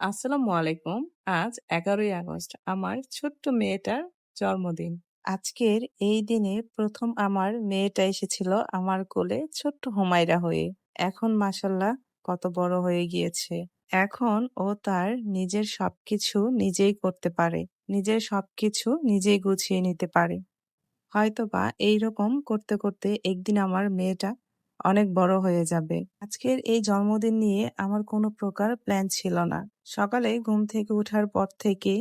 আসসালামু আলাইকুম। আজ ১১ই আগস্ট আমার ছোট্ট মেয়েটার জন্মদিন। আজকের এই দিনে প্রথম আমার মেয়েটা এসেছিল আমার কোলে ছোট্ট হুমায়রা হয়ে। এখন মাশাআল্লাহ কত বড় হয়ে গিয়েছে। এখন ও তার নিজের সবকিছু নিজেই করতে পারে। নিজের সবকিছু নিজেই গুছিয়ে নিতে পারে। হয়তোবা এইরকম করতে, করতে একদিন আমার মেয়েটা অনেক বড় হয়ে যাবে। আজকের এই জন্মদিন নিয়ে আমার কোনো প্রকার প্ল্যান ছিল না। সকালে ঘুম থেকে ওঠার পর থেকে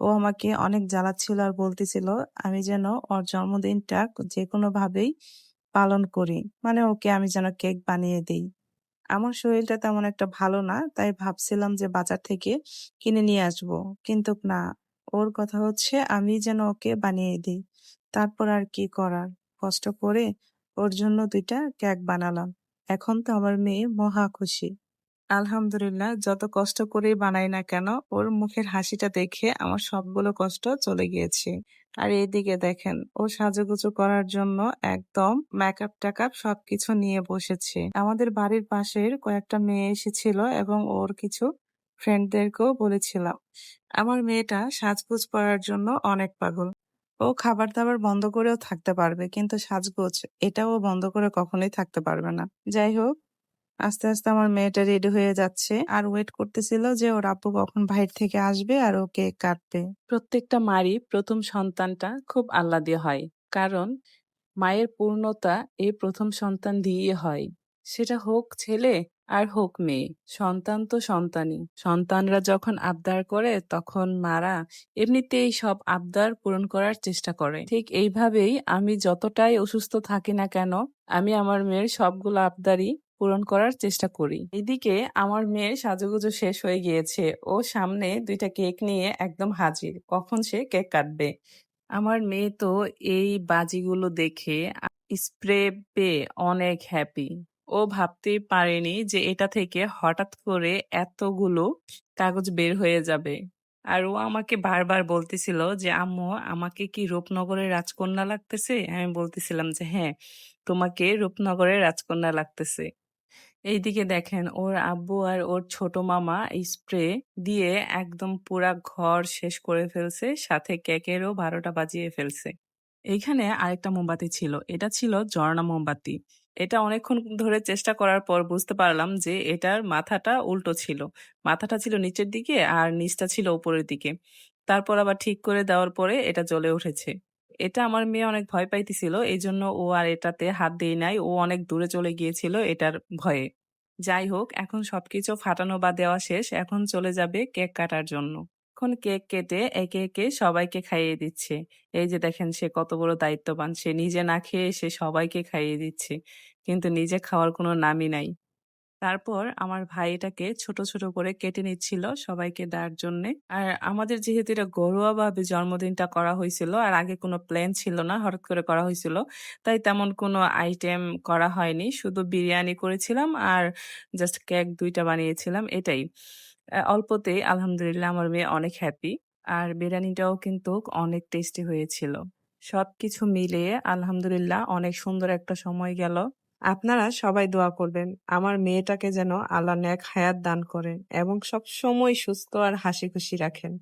ও আমাকে অনেক জ্বালাচ্ছিল আর বলতেছিল, আমি যেন ওর জন্মদিনটা যে যেকোনোভাবেই পালন করি। মানে ওকে আমি যেন কেক বানিয়ে দেই। আমার শরীরটা তেমন একটা ভালো না, তাই ভাবছিলাম যে বাজার থেকে কিনে নিয়ে আসব। কিন্তু না, ওর কথা হচ্ছে আমি যেন ওকে বানিয়ে দিই। তারপর আর কি করার কষ্ট করে ওর জন্য দুইটা কেক বানালাম। এখন তো আমার মেয়ে মহা খুশি। আলহামদুলিল্লাহ, যত কষ্ট করেই বানাই না কেন, ওর মুখের হাসিটা দেখে আমার সবগুলো কষ্ট চলে গিয়েছে। আর এইদিকে দেখেন, ও সাজুগুজু করার জন্য একদম মেকআপ টেকআপ সবকিছু নিয়ে বসেছে। আমাদের বাড়ির পাশের কয়েকটা মেয়ে এসেছিল এবং ওর কিছু ফ্রেন্ডদেরকেও বলেছিলাম। আমার মেয়েটা সাজগুজ করার জন্য অনেক পাগল। ও খাবার-দাবার বন্ধ করেও থাকতে পারবে। কিন্তু সাজগোজ এটাও বন্ধ করে কখনোই থাকতে পারবে না। যাই হোক, আস্তে, আস্তে আমার মেয়েটা রেডি হয়ে যাচ্ছে। আর ওয়েট করতেছিল যে ওর আপু কখন বাহির থেকে আসবে আর ও কেক কাটবে। প্রত্যেকটা মারই প্রথম সন্তানটা খুব আহ্লাদে হয়। কারণ মায়ের পূর্ণতা এই প্রথম সন্তান দিয়েই হয়। সেটা হোক ছেলে আর হোক মেয়ে, সন্তান তো সন্তানই। সন্তানরা যখন আবদার করে, তখন মারা এমনিতেই সব আবদার পূরণ করার চেষ্টা করে। ঠিক এইভাবেই আমি যতটাই অসুস্থ থাকি না কেন, আমি আমার মেয়ের সবগুলো আবদারই পূরণ করার চেষ্টা করি। এদিকে আমার মেয়ের সাজুগুজু শেষ হয়ে গিয়েছে। ও সামনে দুইটা কেক নিয়ে একদম হাজির। কখন সে কেক কাটবে? আমার মেয়ে তো এই বাজিগুলো দেখে স্প্রে পেয়ে অনেক হ্যাপি ও ভাবতেই পারেনি যে এটা থেকে হঠাৎ করে এতগুলো কাগজ বের হয়ে যাবে। আর ও আমাকে বারবার বলতেছিল যে, আম্মু, আমাকে কি রূপনগরের রাজকন্যা লাগতেছে? আমি বলতেছিলাম যে হ্যাঁ তোমাকে রূপনগরের রাজকন্যা লাগতেছে। এইদিকে দেখেন ওর আব্বু আর ওর ছোট মামা স্প্রে দিয়ে একদম পুরা ঘর শেষ করে ফেলছে, সাথে কেকেরও বারোটা বাজিয়ে ফেলছে। এইখানে আরেকটা মোমবাতি ছিল, এটা ছিল ঝর্ণা মোমবাতি। এটা অনেকক্ষণ ধরে চেষ্টা করার পর বুঝতে পারলাম যে এটার মাথাটা উল্টো ছিল। মাথাটা ছিল নিচের দিকে আর নিচটা ছিল উপরের দিকে। তারপর আবার ঠিক করে দেওয়ার পরে এটা জ্বলে উঠেছে। এটা আমার মেয়ে অনেক ভয় পাইতেছিল এই জন্য ও আর এটাতে হাত দিয়ে নাই। ও অনেক দূরে চলে গিয়েছিল এটার ভয়ে। যাই হোক, এখন সবকিছু ফাটানো বা দেওয়া শেষ। এখন চলে যাবে কেক কাটার জন্য। এখন কেক কেটে একে একে সবাইকে খাইয়ে দিচ্ছে। এই যে দেখেন সে কত বড় দায়িত্ববান, সে নিজে না খেয়ে সে সবাইকে খাইয়ে দিচ্ছে। কিন্তু নিজে খাওয়ার কোনো নামই নাই। তারপর আমার ভাই এটাকে ছোট ছোট করে কেটে নিচ্ছিল সবাইকে দেওয়ার জন্য। আর আমাদের যেহেতু এটা ঘরোয়াভাবে জন্মদিনটা করা হয়েছিল, আর আগে কোনো প্ল্যান ছিল না, হঠাৎ করে করা হয়েছিল, তাই তেমন কোনো আইটেম করা হয়নি। শুধু বিরিয়ানি করেছিলাম আর জাস্ট কেক দুইটা বানিয়েছিলাম, এটাই। অল্পতেই আলহামদুলিল্লাহ আমার মেয়ে অনেক হ্যাপি আর বিরিয়ানিটাও কিন্তু অনেক টেস্টি হয়েছিল। সবকিছু মিলিয়ে আলহামদুলিল্লাহ অনেক সুন্দর একটা সময় গেল। আপনারা সবাই দোয়া করবেন, আমার মেয়েটাকে যেন আল্লাহ ন্যাক হায়াত দান করেন এবং সব সময় সুস্থ আর হাসি খুশি রাখেন।